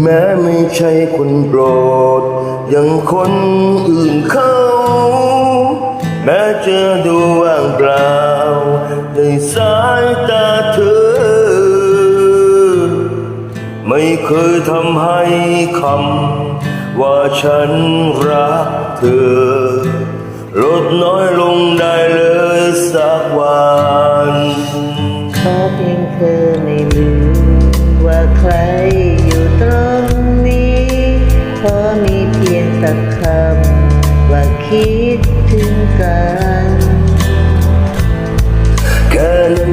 แม้ไม่ใช่คนโปรด อย่างคนอื่นเขา แม้จะดูว่างเปล่า ในสายตาเธอ ไม่เคยทำให้คำว่าฉันรักเธอ ลดน้อยลงได้เลยสักวัน พียงสักคำว่าคิดถึงกัน เกิน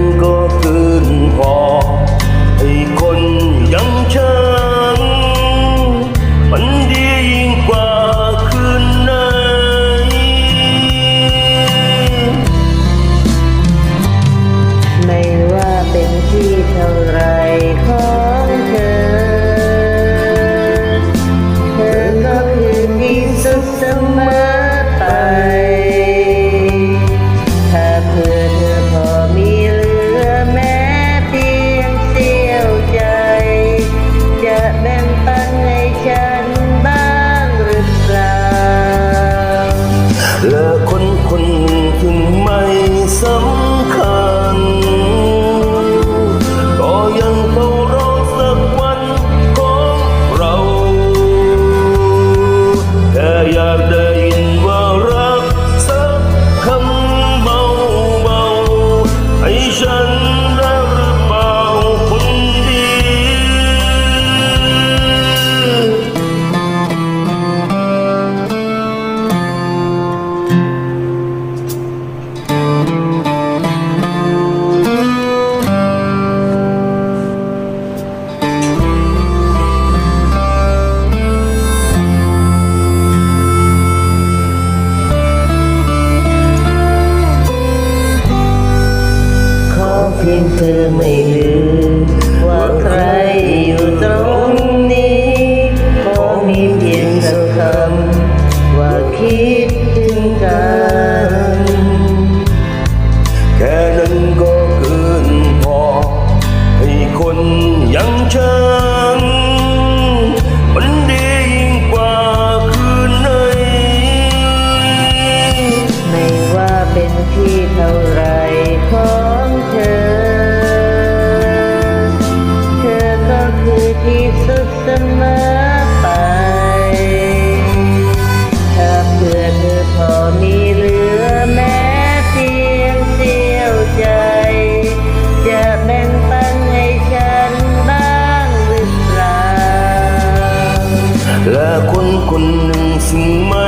สิ่งไม่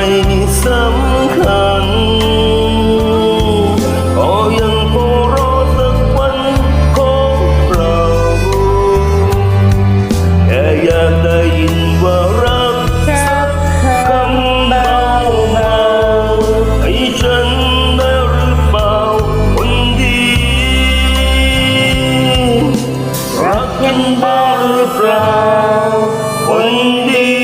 สำคัญก็ยังคงรอสักวันของเราแค่อยากได้ยินว่ารักสักคำเบาเบาให้ฉันได้รือเปล่าคนดี รักกันบ้าหรือเปล่าคนดี